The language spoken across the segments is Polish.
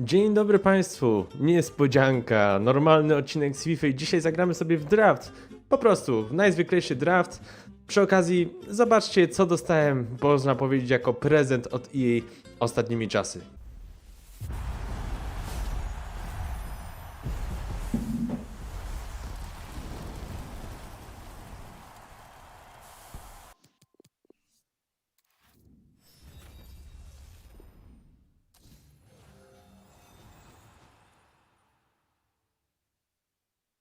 Dzień dobry Państwu, niespodzianka, normalny odcinek z FIFA i dzisiaj zagramy sobie w draft. Po prostu, w najzwyklejszy draft. Przy okazji, zobaczcie co dostałem, można powiedzieć, jako prezent od EA ostatnimi czasy.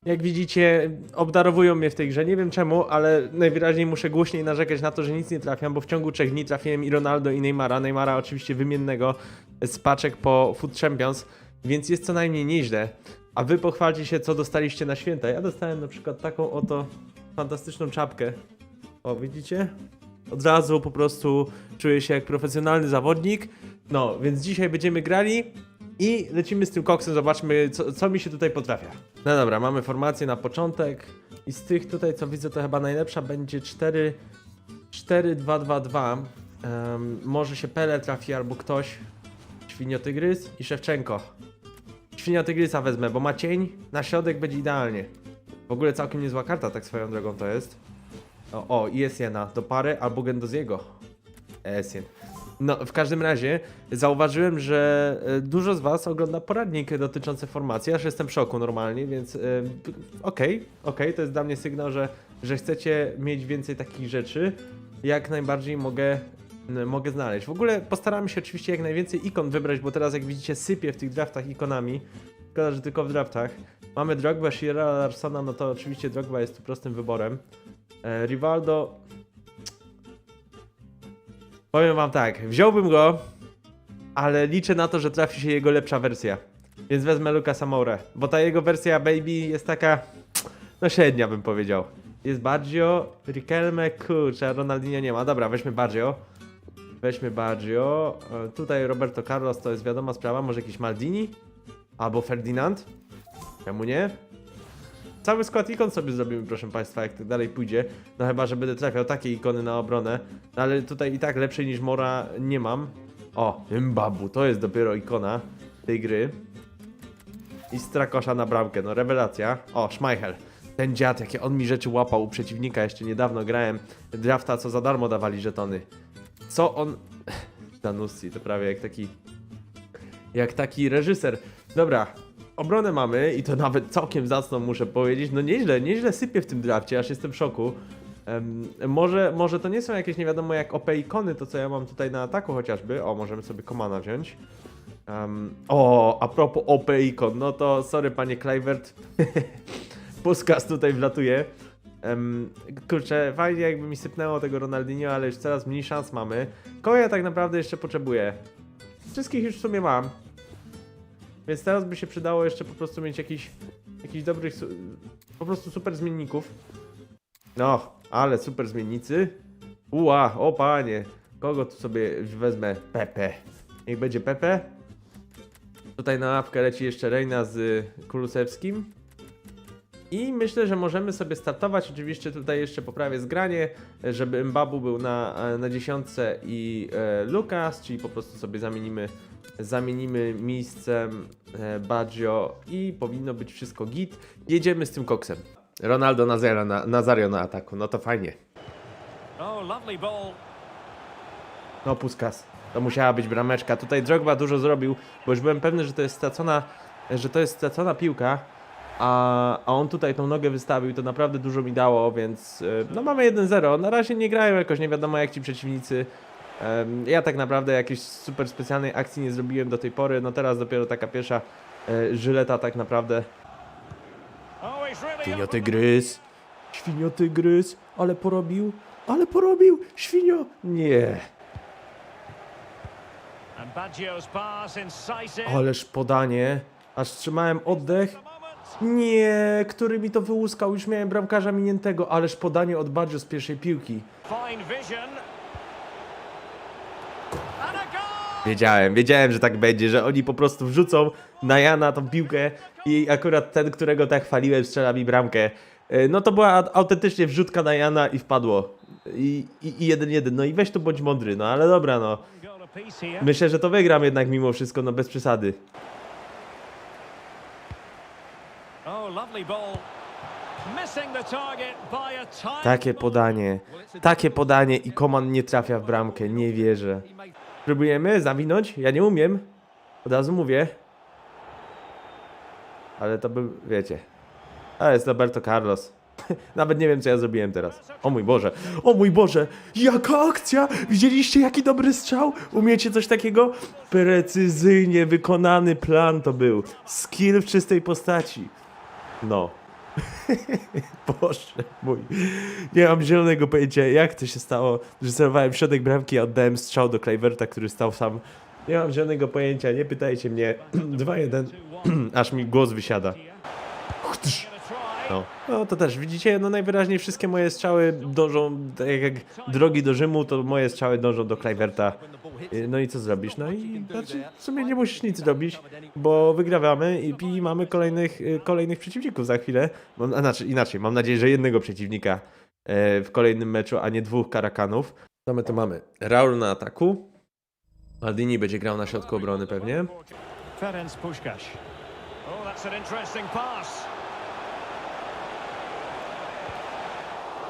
Jak widzicie, obdarowują mnie w tej grze. Nie wiem czemu, ale najwyraźniej muszę głośniej narzekać na to, że nic nie trafiam, bo w ciągu trzech dni trafiłem i Ronaldo i Neymara. Neymara oczywiście wymiennego z paczek po Food Champions, więc jest co najmniej nieźle. A wy pochwalcie się, co dostaliście na święta. Ja dostałem na przykład taką oto fantastyczną czapkę. O, widzicie? Od razu po prostu czuję się jak profesjonalny zawodnik. No, więc dzisiaj będziemy grali i lecimy z tym koksem, zobaczmy co, co mi się tutaj potrafia. No dobra, mamy formację na początek. I z tych tutaj co widzę to chyba najlepsza będzie 4 4 2 2 2 Em, Może się Pele trafi albo ktoś. Świniotygrys i Szewczenko. Świniotygrysa wezmę, bo ma cień. Na środek będzie idealnie. W ogóle całkiem niezła karta tak swoją drogą to jest. O, o i jest jedna do pary albo Gendoziego. Esjen no, w każdym razie zauważyłem, że e, dużo z Was ogląda poradnik dotyczący formacji, aż jestem w szoku normalnie, więc e, okej, okej, to jest dla mnie sygnał, że, że chcecie mieć więcej takich rzeczy. Jak najbardziej mogę, mogę znaleźć. W ogóle postaramy się oczywiście jak najwięcej ikon wybrać, bo teraz jak widzicie sypię w tych draftach ikonami. Szkoda, że tylko w draftach. Mamy Drogba, Shearera, Larsona, no to oczywiście Drogba jest tu prostym wyborem. E, Rivaldo, Powiem wam tak, wziąłbym go, ale liczę na to, że trafi się jego lepsza wersja. Więc wezmę Lucasa Moure, bo ta jego wersja Baby jest taka, no średnia bym powiedział. Jest Baggio, Riquelme, kurczę, Ronaldinho nie ma. Dobra, weźmy Baggio. Weźmy Baggio. E, Tutaj Roberto Carlos to jest wiadoma sprawa, może jakiś Maldini? Albo Ferdinand? Czemu nie? Cały skład ikon sobie zrobimy, proszę Państwa, jak tak dalej pójdzie. No chyba, że będę trafiał takie ikony na obronę. No ale tutaj i tak lepszej niż Mora nie mam. O, Mbabu, to jest dopiero ikona tej gry. I Strakosza na bramkę, no rewelacja. O, Schmeichel. Ten dziad, jakie on mi rzeczy łapał u przeciwnika. Jeszcze niedawno grałem drafta, co za darmo dawali żetony. Co on... Danussi, to prawie jak taki... Jak taki reżyser. Dobra, obronę mamy i to nawet całkiem zacną muszę powiedzieć. No nieźle, nieźle sypie w tym drafcie, aż jestem w szoku. Em, może, może to nie są jakieś nie wiadomo jak OP ikony, to co ja mam tutaj na ataku chociażby. O, możemy sobie Komana wziąć. Em, o, a propos OP ikon, no to sorry panie Kluivert. Puskas tutaj wlatuje. Um, kurczę, fajnie jakby mi sypnęło tego Ronaldinho, ale już coraz mniej szans mamy. Kogo ja tak naprawdę jeszcze potrzebuję? Wszystkich już w sumie mam. Więc teraz by się przydało jeszcze po prostu mieć jakiś, jakiś dobrych, po prostu super zmienników. No, ale super zmiennicy. Ua, o panie. Kogo tu sobie wezmę? Pepe. Niech będzie Pepe. Tutaj na łapkę leci jeszcze Reina z Kulusewskim. I myślę, że możemy sobie startować. Oczywiście tutaj jeszcze poprawię zgranie, żeby Mbabu był na, na dziesiątce i e, Lukas, czyli po prostu sobie zamienimy, zamienimy miejscem e, Baggio i powinno być wszystko git. Jedziemy z tym koksem. Ronaldo Nazario na, Nazario na ataku, no to fajnie. Oh. No Puskas, to musiała być brameczka. Tutaj Drogba dużo zrobił, bo już byłem pewny, że to jest stracona, że to jest stracona piłka. A, a on tutaj tą nogę wystawił, to naprawdę dużo mi dało, więc e, no mamy 1-0. Na razie nie grają jakoś, nie wiadomo jak ci przeciwnicy. Ja tak naprawdę jakiejś super specjalnej akcji nie zrobiłem do tej pory. No teraz dopiero taka pierwsza e, żyleta tak naprawdę. Świniotygrys, świniotygrys, ale porobił, ale porobił, świnio, nie. Ależ podanie, aż trzymałem oddech. Nie, który mi to wyłuskał, już miałem bramkarza miniętego, ależ podanie od Baggio z pierwszej piłki. Wiedziałem, wiedziałem, że tak będzie, że oni po prostu wrzucą na Jana tą piłkę i akurat ten, którego tak chwaliłem, strzela mi bramkę. E, No to była autentycznie wrzutka na Jana i wpadło. I, i, i jeden jeden, no i weź tu bądź mądry, no ale dobra no. Myślę, że to wygram jednak mimo wszystko, no bez przesady. Oh, lovely ball. Missing the target by a tiny Takie ball. podanie, takie podanie i Koman nie trafia w bramkę, nie wierzę. Próbujemy zawinąć? Ja nie umiem. Od razu mówię. Ale to był, wiecie. A jest Roberto Carlos. Nawet nie wiem, co ja zrobiłem teraz. O mój Boże. O mój Boże. Jaka akcja! Widzieliście, jaki dobry strzał? Umiecie coś takiego? Precyzyjnie wykonany plan to był. Skill w czystej postaci. No. Boże mój. Nie mam zielonego pojęcia, jak to się stało, że celowałem w środek bramki, a oddałem strzał do Kluiverta, który stał sam. Nie mam zielonego pojęcia, nie pytajcie mnie. 2-1. Aż mi głos wysiada. Try. No. no to też, widzicie, no najwyraźniej wszystkie moje strzały dążą, tak jak drogi do Rzymu, to moje strzały dążą do Kluiverta. Y, No i co zrobisz? No i znaczy, w sumie nie musisz nic robić, bo wygrywamy i, i mamy kolejnych, y, kolejnych przeciwników za chwilę. Mam, znaczy inaczej, mam nadzieję, że jednego przeciwnika e, w kolejnym meczu, a nie dwóch karakanów. Co my tu mamy? Raul na ataku. Maldini będzie grał na środku obrony pewnie. Ferenc Puskás. Oh, that's an interesting pass.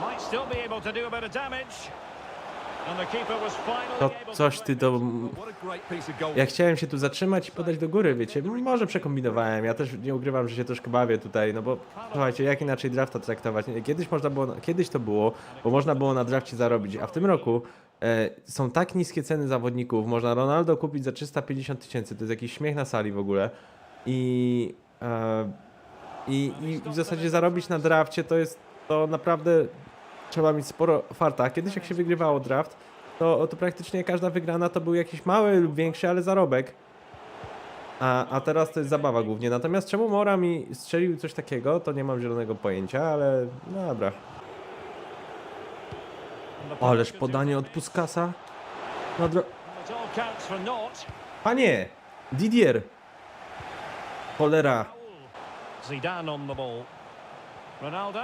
Might still be able to do a bit of damage. To coś ty to... Ja chciałem się tu zatrzymać i podać do góry, wiecie, może przekombinowałem, ja też nie ukrywam, że się troszkę bawię tutaj, no bo słuchajcie, jak inaczej drafta traktować? Kiedyś można było, kiedyś to było, bo można było na drafcie zarobić, a w tym roku e, są tak niskie ceny zawodników, można Ronaldo kupić za 350 tysięcy, to jest jakiś śmiech na sali w ogóle i, e, i, i w zasadzie zarobić na drafcie to jest, to naprawdę trzeba mieć sporo farta. Kiedyś jak się wygrywało draft, to, to praktycznie każda wygrana to był jakiś mały lub większy, ale zarobek. A, a teraz to jest zabawa głównie. Natomiast czemu Mora mi strzelił coś takiego, to nie mam zielonego pojęcia, ale no dobra. Ależ podanie od Puskasa. No dro... Panie! Didier! Cholera. Zidane on the ball. Ronaldo.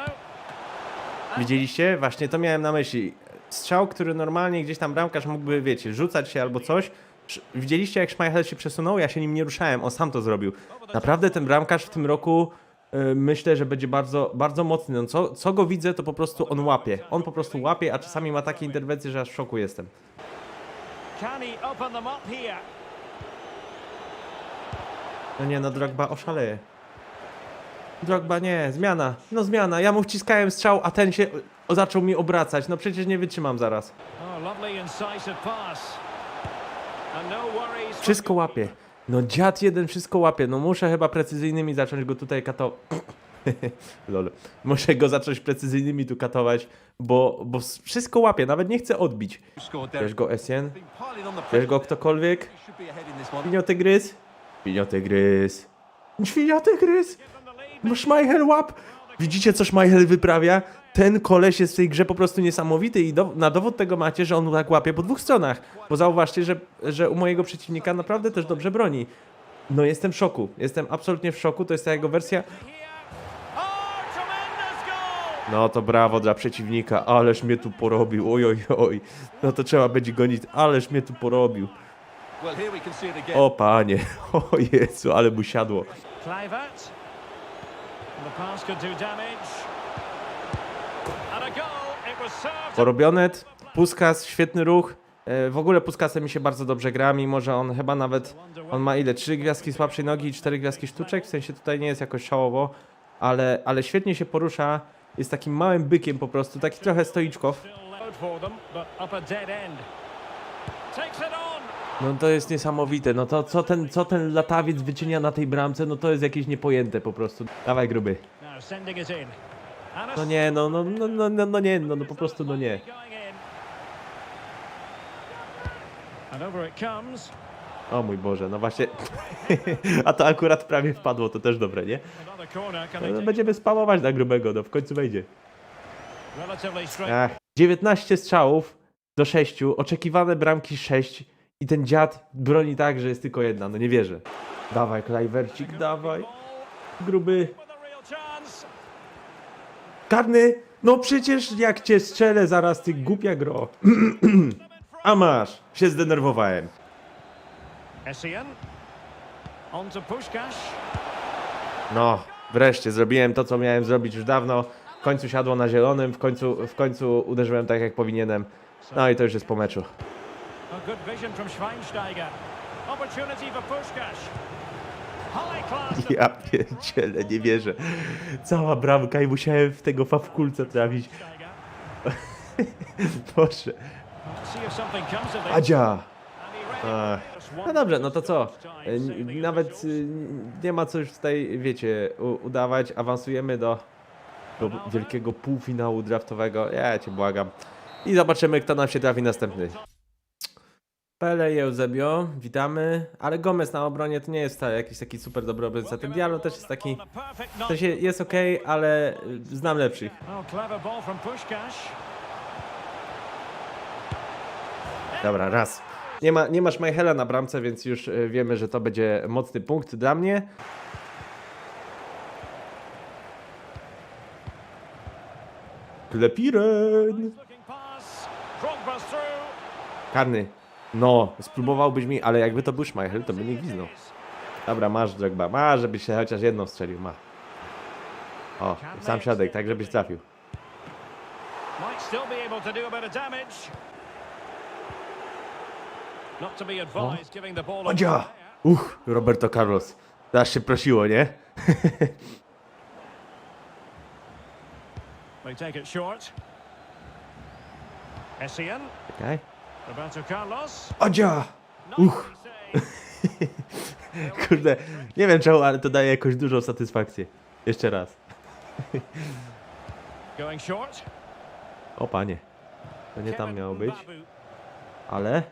Widzieliście? Właśnie to miałem na myśli. Strzał, który normalnie gdzieś tam bramkarz mógłby, wiecie, rzucać się albo coś. Widzieliście, jak Schmeichel się przesunął? Ja się nim nie ruszałem, on sam to zrobił. Naprawdę ten bramkarz w tym roku y, myślę, że będzie bardzo, bardzo mocny. No, co, co go widzę, to po prostu on łapie. On po prostu łapie, a czasami ma takie interwencje, że aż w szoku jestem. No nie, no Drogba oszaleje. Drogba nie, zmiana. No zmiana. Ja mu wciskałem strzał, a ten się o, zaczął mi obracać. No przecież nie wytrzymam zaraz. Oh, no Wszystko łapie. No dziad jeden wszystko łapie. No muszę chyba precyzyjnymi zacząć go tutaj katować. Lol. Muszę go zacząć precyzyjnymi tu katować, bo, bo wszystko łapie. Nawet nie chcę odbić. Wiesz go Essien? Wiesz go ktokolwiek? Świniotygrys? Świniotygrys. Świniotygrys! them the lead. No Schmeichel łap! Widzicie co Schmeichel wyprawia? Ten koleś jest w tej grze po prostu niesamowity i do, na dowód tego macie, że on tak łapie po dwóch stronach. Bo zauważcie, że, że u mojego przeciwnika naprawdę też dobrze broni. No jestem w szoku. Jestem absolutnie w szoku. To jest ta jego wersja. No to brawo dla przeciwnika. Ależ mnie tu porobił. Oj, oj, oj. No to trzeba będzie gonić. Ależ mnie tu porobił. O panie. O Jezu, ale mu siadło. Porobionet, Puskas, świetny ruch. E, W ogóle Puskasem mi się bardzo dobrze gra, mimo że on chyba nawet, on ma ile, trzy gwiazdki słabszej nogi i cztery gwiazdki sztuczek, w sensie tutaj nie jest jakoś szałowo, ale, ale świetnie się porusza, jest takim małym bykiem po prostu, taki trochę stoiczkow. Takes it on. No to jest niesamowite, no to co ten, co ten latawiec wyczynia na tej bramce, no to jest jakieś niepojęte po prostu. Dawaj gruby. No nie, no, no, no, no, no, no nie, no, no po prostu no nie. O mój Boże, no właśnie, a to akurat prawie wpadło, to też dobre, nie? No, będziemy spamować na grubego, no w końcu wejdzie. Ach, 19 strzałów do 6, oczekiwane bramki 6 i ten dziad broni tak, że jest tylko jedna, no nie wierzę. Dawaj, Klajwercik, dawaj. Gruby. Karny, no przecież jak cię strzelę zaraz, ty głupia gro. A masz, się zdenerwowałem. Essien. On to. No, Wreszcie zrobiłem to, co miałem zrobić już dawno. W końcu siadło na zielonym, w końcu, w końcu uderzyłem tak, jak powinienem. No i to już jest po meczu. A good vision from Schweinsteiger. Opportunity for class. Ja pierdzielę, nie wierzę. Cała bramka i musiałem w tego fawkulca trafić. Boże. Adzia! Ach. No dobrze, no to co? Nawet y, nie ma co już tutaj, wiecie, udawać. Awansujemy do, do wielkiego półfinału draftowego. Ja cię błagam. I zobaczymy, kto nam się trafi następny. Pele i Eusebio, witamy. Ale Gomez na obronie to nie jest wcale jakiś taki super dobry obrońca. Ten Diallo też jest taki... W sensie jest ok, ale znam lepszych. Oh. Dobra, raz. Nie ma, nie masz Michaela na bramce, więc już y, wiemy, że to będzie mocny punkt dla mnie. Klepiren! Karny. No, spróbowałbyś mi, ale jakby to był Schmeichel, to by nie gwiznął. Dobra, masz Drogba. Masz, żebyś się chociaż jedną strzelił, ma. O, sam siadek, tak żebyś trafił. Ball away Odzia! Uch, Roberto Carlos. Teraz się prosiło, nie? They take it short. Essien. Czekaj. Odzia! Uch. Kurde, nie wiem czemu, ale to daje jakoś dużą satysfakcję. Jeszcze raz. O panie. To nie tam miało być, ale...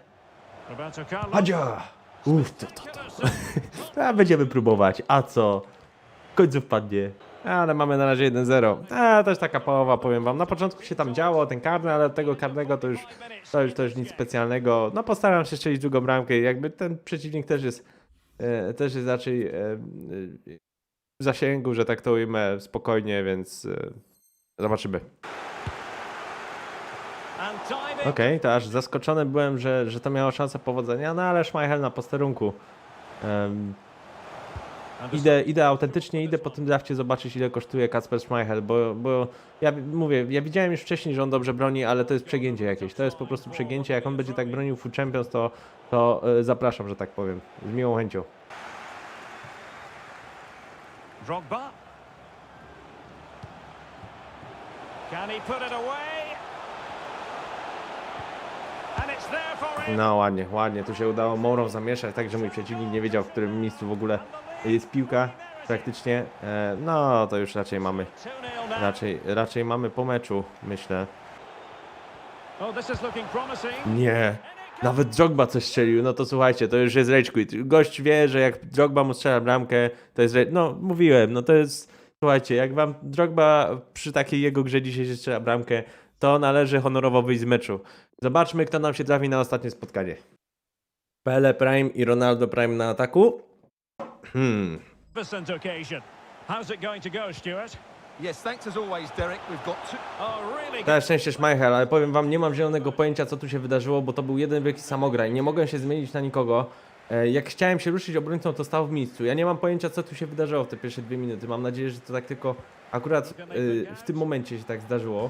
Adzia! Uff, to, to, to. A, będziemy próbować. A co? W końcu wpadnie. Ale mamy na razie 1-0. A, też taka połowa, powiem wam. Na początku się tam działo, ten karny, ale tego karnego to już, to już, to już nic specjalnego. No postaram się strzelić drugą bramkę. Jakby ten przeciwnik też jest, e, też jest raczej e, e, w zasięgu, że tak to ujmę, spokojnie, więc e, zobaczymy. Okej, to aż zaskoczony byłem, że, że to miało szansę powodzenia, no ale Schmeichel na posterunku. And idę, idę autentycznie, idę po tym drafcie zobaczyć ile kosztuje Kacper Schmeichel, bo, bo ja wi- mówię, ja widziałem już wcześniej, że on dobrze broni, ale to jest przegięcie jakieś, to jest po prostu przegięcie, jak on będzie tak bronił Food Champions, to, to e, zapraszam, że tak powiem, z miłą chęcią. Drogba. Can he put it away? And it's there for him. No ładnie, ładnie, tu się udało Mourą zamieszać, tak że mój przeciwnik nie wiedział w którym miejscu w ogóle jest piłka praktycznie, e, no to już raczej mamy, 2-0 now. raczej, raczej mamy po meczu, myślę. Oh. Nie. Nawet Drogba coś strzelił, no to słuchajcie, to już jest rage quit. Gość wie, że jak Drogba mu strzela bramkę, to jest rage... No, mówiłem, no to jest... Słuchajcie, jak wam Drogba przy takiej jego grze dzisiaj się strzela bramkę, to należy honorowo wyjść z meczu. Zobaczmy, kto nam się trafi na ostatnie spotkanie. Pele Prime i Ronaldo Prime na ataku. Hmm. Two. Oh, szczęście Schmeichel, ale powiem wam, nie mam zielonego pojęcia, co tu się wydarzyło, bo to był jeden wielki samograj. Nie mogłem się zmienić na nikogo. E, Jak chciałem się ruszyć obrońcą, to stał w miejscu. Ja nie mam pojęcia, co tu się wydarzyło w te pierwsze dwie minuty. Mam nadzieję, że to tak tylko akurat e, w tym momencie się tak zdarzyło.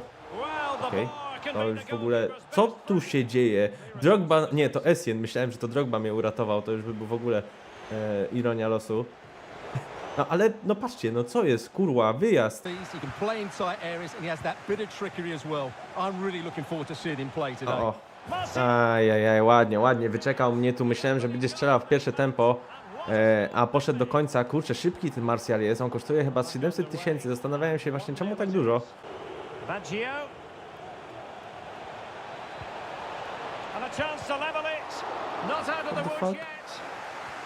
Well, To już w ogóle, co tu się dzieje? Drogba, nie, to Essien. Myślałem, że to Drogba mnie uratował. To już by był w ogóle e, ironia losu. No ale, no patrzcie, no co jest, kurwa, wyjazd. O, o. Messi. Ajajaj, ładnie, ładnie. Wyczekał mnie tu. Myślałem, że będzie strzelał w pierwsze tempo, e, a poszedł do końca. Kurczę, szybki ten Martial jest. On kosztuje chyba z 700 tysięcy. Zastanawiałem się właśnie, czemu tak dużo. Baggio. And a chance to level it. Not out of the the woods fuck?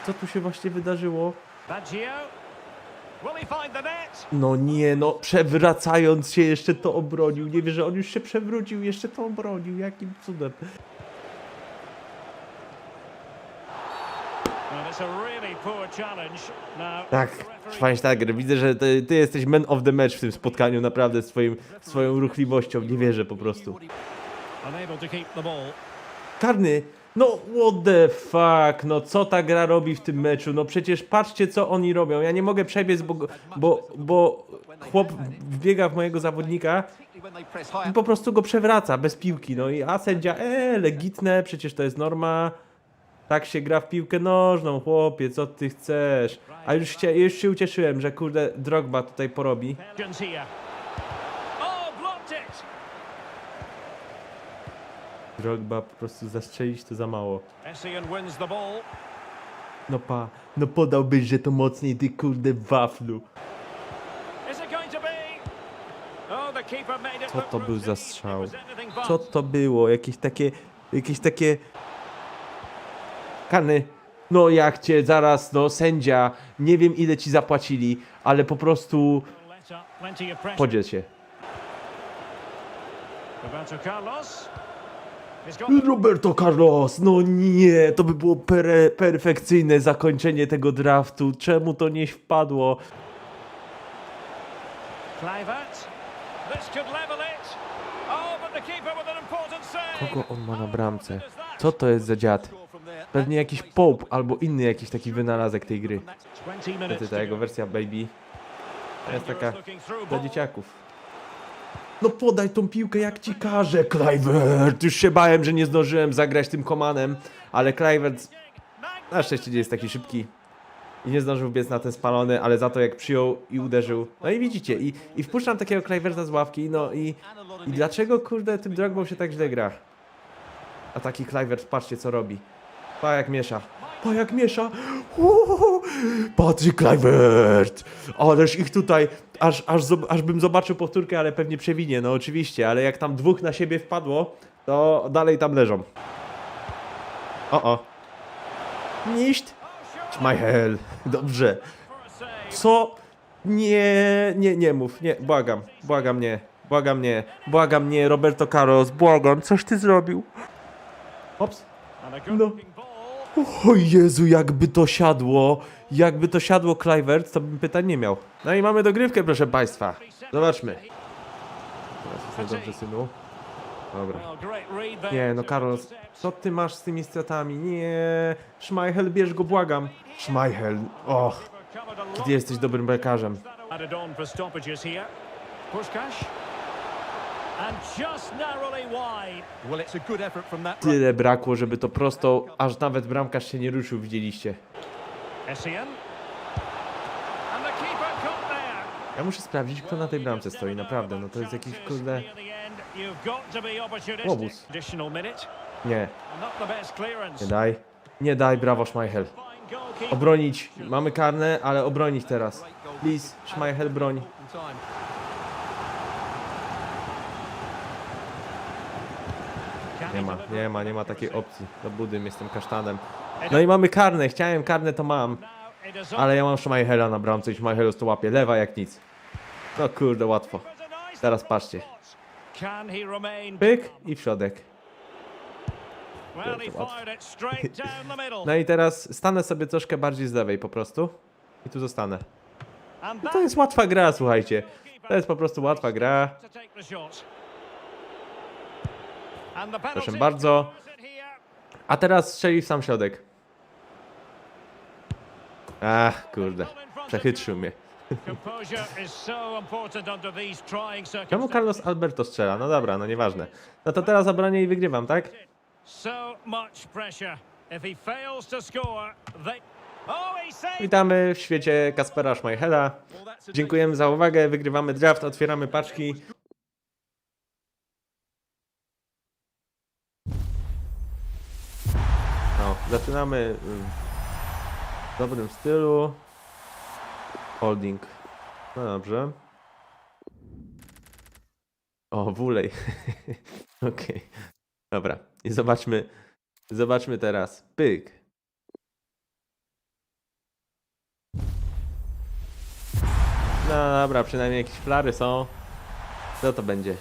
Co tu się właśnie wydarzyło? No nie, no przewracając się jeszcze to obronił. Nie wierzę, on już się przewrócił, jeszcze to obronił. Jakim cudem. Tak, Schweinsteiger, widzę, że ty, ty jesteś man of the match w tym spotkaniu, naprawdę swoim, swoją ruchliwością. Nie wierzę po prostu. Unable to keep the ball. Karny! No what the fuck, no co ta gra robi w tym meczu? No przecież patrzcie co oni robią. Ja nie mogę przebiec, bo, bo, bo chłop wbiega w mojego zawodnika i po prostu go przewraca bez piłki. No i a sędzia, e, legitne, przecież to jest norma. Tak się gra w piłkę nożną, chłopie, co ty chcesz? A już, chcia, już się ucieszyłem, że kurde Drogba tutaj porobi. Jones here. Oh, blocked it. Drogba po prostu zastrzelić to za mało. No pa, no podałbyś, że to mocniej, ty kurde waflu. Oh, Co to był za strzał? Co to było? Jakieś takie, jakieś takie... Kany. No jak cię zaraz, no sędzia, nie wiem ile ci zapłacili, ale po prostu podziel się. Roberto Carlos. Roberto Carlos, no nie, to by było pere, perfekcyjne zakończenie tego draftu. Czemu to nie wpadło? Oh. Kogo on ma na bramce? Co to jest za dziad? Pewnie jakiś Pope albo inny jakiś taki wynalazek tej gry. 20 minutes Niestety ta jego go. wersja baby to jest taka dla dzieciaków. No podaj tą piłkę jak ci każę, Kluivert. Już się bałem, że nie zdążyłem zagrać tym komanem, ale Kluivert na szczęście nie jest taki szybki i nie zdążył biec na ten spalony, ale za to jak przyjął i uderzył. No i widzicie, i, i wpuszczam takiego Kluiverta z ławki, no i, i dlaczego kurde tym Drogbą się tak źle gra? A taki Kluivert, patrzcie co robi. Pa jak miesza. Pa jak miesza. Uuu, Patryk Kluivert. Ależ ich tutaj, aż, aż, aż bym zobaczył powtórkę, ale pewnie przewinie, no oczywiście, ale jak tam dwóch na siebie wpadło, to dalej tam leżą. O, o. Niść. Schmeichel. Dobrze. Co? Nie, nie, nie mów, nie, błagam, błagam nie, błagam nie, błagam nie, Roberto Carlos, błagam, coś ty zrobił? Ops. No. O Jezu, jakby to siadło, jakby to siadło Kluivert, to bym pytań nie miał. No i mamy dogrywkę, proszę państwa. Zobaczmy. Teraz jest dobrze, synu. Dobra. Nie, no Carlos, co ty masz z tymi stratami? Nie, Schmeichel, bierz go, błagam. Schmeichel, och, ty jesteś dobrym that. Tyle brakło, żeby to prosto, aż nawet bramkarz się nie ruszył, widzieliście. Essien. And the keeper caught there. Ja muszę sprawdzić, kto na tej bramce stoi, naprawdę, no to jest jakiś, kurde... Łobuz. Nie, nie daj. Nie daj, brawo Schmeichel. Obronić. Mamy karne, ale obronić teraz. Please, Schmeichel, broń. Nie ma, nie ma, nie ma takiej opcji. Do budym, jestem kasztanem. No i mamy karne, chciałem karne, to mam. Ale ja mam Schmeichela na bramce i Schmeichel to łapie. Lewa jak nic. No kurde, łatwo. Teraz patrzcie. Pyk i w środek. No i teraz stanę sobie troszkę bardziej z lewej po prostu. I tu zostanę. And To jest łatwa gra, słuchajcie. To jest po prostu łatwa gra. to take the shot. And the Proszę bardzo. A teraz strzeli w sam środek. Ach, kurde. Przechytrzył mnie. Czemu. Carlos Alberto strzela? No dobra, no nieważne. No to teraz obronię i wygrywam, tak? Oh. Witamy w świecie Kaspera Schmeichela. Dziękujemy za uwagę, wygrywamy draft, otwieramy paczki. Zaczynamy w dobrym stylu. Holding. No dobrze. O, wulej. Okej. Dobra. I zobaczmy. Zobaczmy teraz. Pyk. No dobra, przynajmniej jakieś flary są. Co to będzie?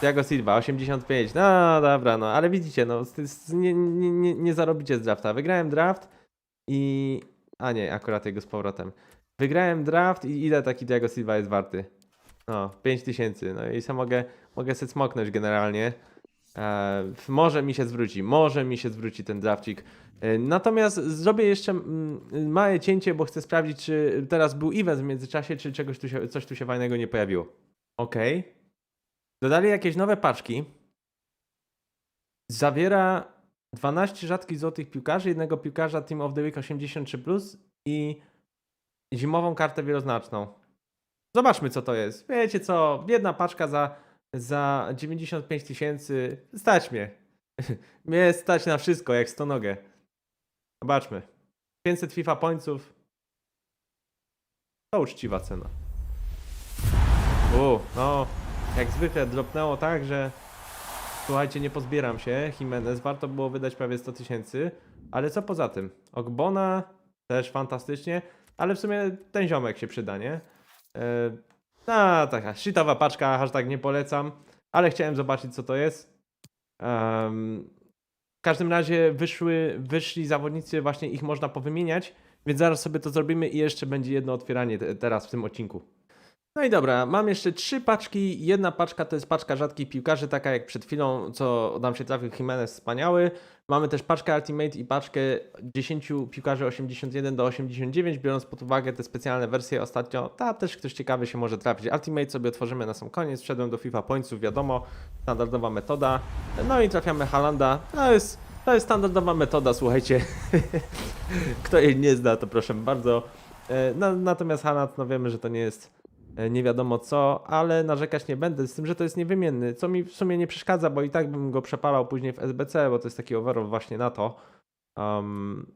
Thiago Silva, 85. No dobra, no ale widzicie, no nie, nie, nie, zarobicie z drafta. Wygrałem draft i... A nie, akurat jego z powrotem. Wygrałem draft i ile taki Thiago Silva jest warty? No, 5000. No i sam mogę, mogę sobie smoknąć generalnie. E, może mi się zwróci, może mi się zwróci ten drafcik. E, Natomiast zrobię jeszcze mm, małe cięcie, bo chcę sprawdzić, czy teraz był event w międzyczasie, czy czegoś tu się, coś tu się fajnego nie pojawiło. Ok. Dodali jakieś nowe paczki. Zawiera 12 rzadkich złotych piłkarzy, jednego piłkarza Team of the Week 83+, i zimową kartę wieloznaczną. Zobaczmy, co to jest. Wiecie co, jedna paczka za, za 95 tysięcy. Stać mnie. mnie stać na wszystko, jak stonogę. Zobaczmy. 500 FIFA pońców. To uczciwa cena. U, no, jak zwykle dropnęło tak, że słuchajcie, nie pozbieram się. Jimenez, warto było wydać prawie 100 tysięcy. Ale co poza tym? Ogbona też fantastycznie, ale w sumie ten ziomek się przyda, nie? No, taka shitowa paczka, tak nie polecam, ale chciałem zobaczyć, co to jest. Em, w każdym razie wyszły, wyszli zawodnicy, właśnie ich można powymieniać, więc zaraz sobie to zrobimy i jeszcze będzie jedno otwieranie te, teraz w tym odcinku. No i dobra, mam jeszcze trzy paczki. Jedna paczka to jest paczka rzadkich piłkarzy, taka jak przed chwilą, co nam się trafił Jimenez wspaniały. Mamy też paczkę Ultimate i paczkę 10 piłkarzy 81 do 89, biorąc pod uwagę te specjalne wersje ostatnio. Ta też ktoś ciekawy się może trafić. Ultimate sobie otworzymy na sam koniec. Wszedłem do FIFA Pointsów, wiadomo, standardowa metoda. No i trafiamy Halanda. To jest, to jest standardowa metoda, słuchajcie. Kto jej nie zna, to proszę bardzo. E, natomiast Haland, no wiemy, że to nie jest nie wiadomo co, ale narzekać nie będę, z tym, że to jest niewymienny, co mi w sumie nie przeszkadza, bo i tak bym go przepalał później w SBC, bo to jest taki overall właśnie na to. Um,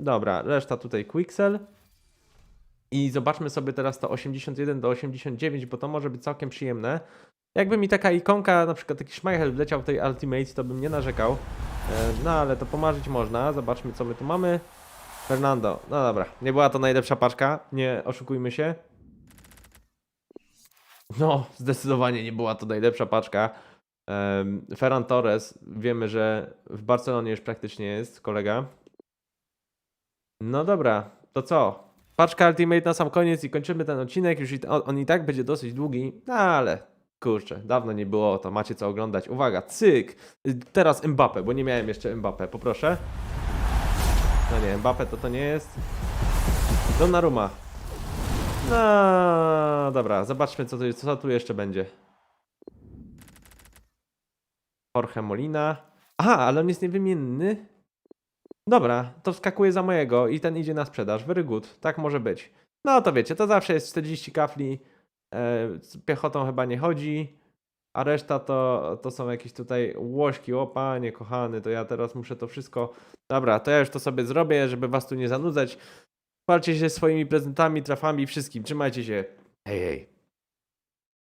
dobra, reszta tutaj Quixel. I zobaczmy sobie teraz to 81 do 89, bo to może być całkiem przyjemne. Jakby mi taka ikonka, na przykład taki Schmeichel wleciał w tej Ultimate, to bym nie narzekał. E, No ale to pomarzyć można. Zobaczmy co my tu mamy. Fernando. No dobra, nie była to najlepsza paczka, nie oszukujmy się. No, zdecydowanie nie była to najlepsza paczka. Ferran Torres, wiemy, że w Barcelonie już praktycznie jest kolega. No dobra, to co? Paczka Ultimate na sam koniec i kończymy ten odcinek. Już i, on, on i tak będzie dosyć długi, no ale kurczę, dawno nie było, to macie co oglądać. Uwaga, cyk! Teraz Mbappe, bo nie miałem jeszcze Mbappe, poproszę. No nie, Mbappe to to nie jest. Donnarumma. No dobra, zobaczmy co tu, co tu jeszcze będzie. Jorge Molina. Aha, ale on jest niewymienny. Dobra, to wskakuje za mojego i ten idzie na sprzedaż. Very good, tak może być. No to wiecie, to zawsze jest 40 kafli. E, z piechotą chyba nie chodzi. A reszta to, to są jakieś tutaj łośki. O panie kochany, to ja teraz muszę to wszystko... Dobra, to ja już to sobie zrobię, żeby was tu nie zanudzać. Chwalcie się swoimi prezentami, trafami, wszystkim. Trzymajcie się. Hej, hej.